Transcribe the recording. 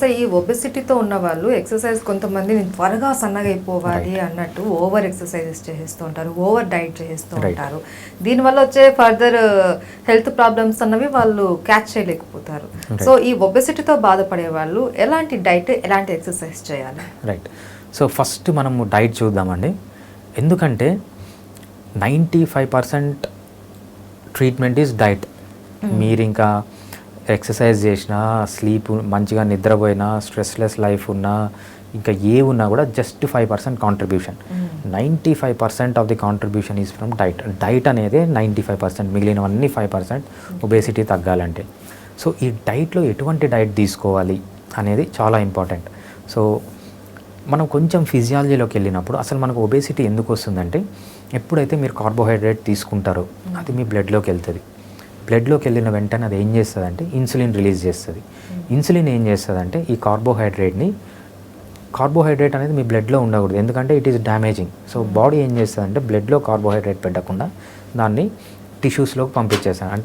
So ఈ ఒబెసిటీతో ఉన్న వాళ్ళు ఎక్సర్సైజ్ కొంతమంది నేను త్వరగా సన్నగా అయిపోవాలి అన్నట్టు ఓవర్ ఎక్సర్సైజెస్ చేస్తూ ఉంటారు ఓవర్ డైట్ చేస్తూ. ఉంటారు. దీనివల్ల వచ్చే ఫర్దర్ హెల్త్ ప్రాబ్లమ్స్ అన్నవి వాళ్ళు క్యాచ్ చేయలేకపోతారు. సో ఈ ఒబెసిటీతో బాధపడే వాళ్ళు ఎలాంటి డైట్ ఎలాంటి ఎక్సర్సైజ్ చేయాలి? రైట్ సో ఫస్ట్ మనము డైట్ చూద్దామండి. ఎందుకంటే ninety five percent treatment is diet మీరు ఇంకా ఎక్సర్సైజ్ చేసినా స్లీప్ మంచిగా నిద్రపోయినా స్ట్రెస్లెస్ లైఫ్ ఉన్నా ఇంకా ఏ ఉన్నా కూడా just five percent contribution. Ninety five percent of the contribution is from diet. Diet అనేది నైంటీ ఫైవ్ పర్సెంట్ మిగిలినవన్నీ ఫైవ్ పర్సెంట్ ఒబేసిటీ తగ్గాలంటే. సో ఈ డైట్లో ఎటువంటి డైట్ తీసుకోవాలి అనేది చాలా ఇంపార్టెంట్. సో మనం కొంచెం ఫిజియాలజీలోకి వెళ్ళినప్పుడు అసలు మనకు ఒబేసిటీ ఎందుకు వస్తుందంటే ఎప్పుడైతే మీరు కార్బోహైడ్రేట్ తీసుకుంటారో అది మీ బ్లడ్లోకి వెళ్తుంది. బ్లడ్లోకి వెళ్ళిన వెంటనే అది ఏం చేస్తుందంటే ఇన్సులిన్ రిలీజ్ చేస్తుంది. ఇన్సులిన్ ఏం చేస్తుందంటే ఈ కార్బోహైడ్రేట్ని కార్బోహైడ్రేట్ అనేది మీ బ్లడ్లో ఉండకూడదు. ఎందుకంటే it is damaging so body ఏం చేస్తుందంటే బ్లడ్లో కార్బోహైడ్రేట్ పెట్టకుండా దాన్ని టిష్యూస్లోకి పంపించేస్తాను అంటే